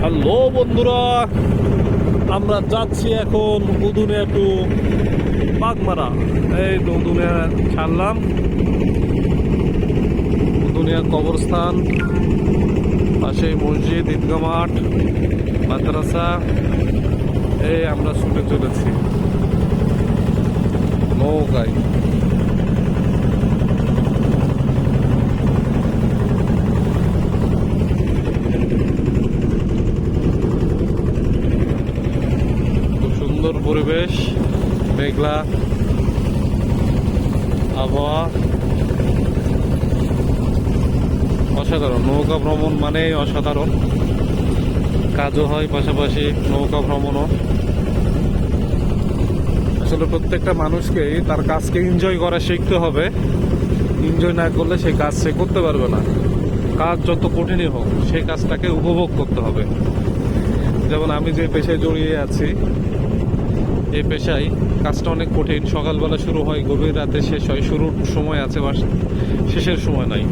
Hello বন্ধুরা, আমরা যাচ্ছি এখন উদুনে টু বাগমারা। এই তো উদুনে ছাড়লাম। উদুনিয়া কবরস্থান পাশে মসজিদ ঈদগা মাঠ, মাদ্রাসা। এই আমরা ছুটে চলেছি। নৌকায় খুব সুন্দর পরিবেশ, মেঘলা আবহাওয়া। অসাধারণ, নৌকা ভ্রমণ মানেই অসাধারণ। কাজও হয় পাশাপাশি নৌকা ভ্রমণও। আসলে প্রত্যেকটা মানুষকেই তার কাজকে এনজয় করা শিখতে হবে। এনজয় না করলে সেই কাজ সে করতে পারবে না। কাজ যত কঠিনই হোক সেই কাজটাকে উপভোগ করতে হবে। যেমন আমি যে পেশায় জড়িয়ে আছি এই পেশায় কাজটা অনেক কঠিন, সকালবেলা শুরু হয়, গভীর রাতে শেষ হয়, শুরুর সময় আছে বা শেষের সময় নাই।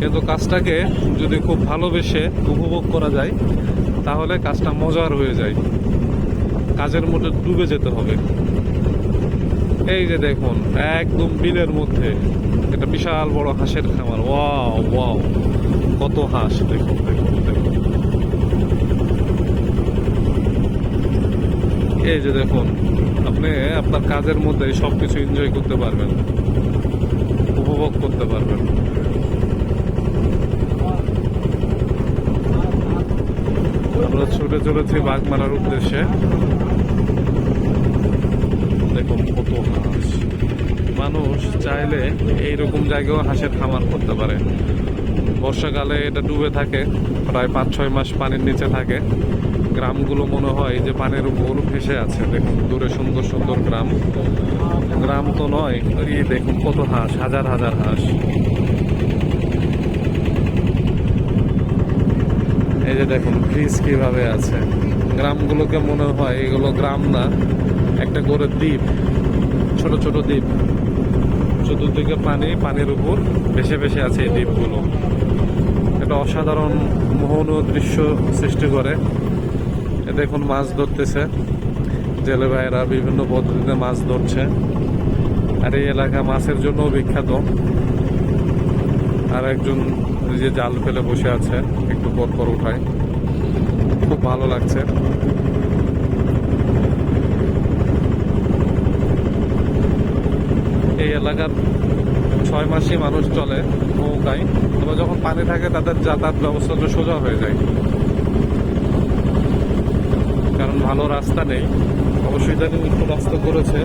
কিন্তু কাজটাকে যদি খুব ভালোবেসে উপভোগ করা যায়, তাহলে কাজটা মজার হয়ে যায়। কাজের মধ্যে ডুবে যেতে হবে। এই যে দেখুন, একদম বিলের মধ্যে একটা বিশাল বড় হাঁসের খামার। ওয়াও ওয়াও, কত হাঁস, দেখুন দেখুন দেখুন। এই যে দেখুন, আপনি আপনার কাজের মধ্যে সব কিছু এনজয় করতে পারবেন, উপভোগ করতে পারবেন। আমরা ছুটে চলেছি বাঘ মারার উদ্দেশ্যে। দেখুন কত হাঁস। মানুষ চাইলে এইরকম জায়গায় হাঁসের খামার করতে পারে। বর্ষাকালে এটা ডুবে থাকে, প্রায় পাঁচ ছয় মাস পানির নিচে থাকে। গ্রামগুলো মনে হয় যে পানির উপর ভেসে আছে। দেখুন, দূরে সুন্দর সুন্দর গ্রাম। গ্রাম তো নয় দেখুন কত হাঁস, হাজার হাজার হাঁস। এই যে দেখুন, ব্রিজ কীভাবে আছে। গ্রামগুলোকে মনে হয় এগুলো গ্রাম না, একটা করে দ্বীপ, ছোট ছোট দ্বীপ। চতুর্দিকে পানি, পানির উপর ভেসে ভেসে আছে এই দ্বীপগুলো। এটা অসাধারণ মোহনীয় দৃশ্য সৃষ্টি করে। এ দেখুন মাছ ধরতেছে। জেলে ভাইয়েরা বিভিন্ন পদ্ধতিতে মাছ ধরছে। আর এই এলাকা মাছের জন্য বিখ্যাত। আর একজন যে জাল ফেলে বসে আছে, একটু পর পর উঠায়। খুব ভালো লাগছে। এই এলাকার ছয় মাসই মানুষ চলে নৌকায়। তবে যখন পানি থাকে, তাদের যাতায়াত ব্যবস্থাটা সোজা হয়ে যায়। ভালো রাস্তা নেই। অবশ্যই জানি উত্তর রাস্তা করেছে।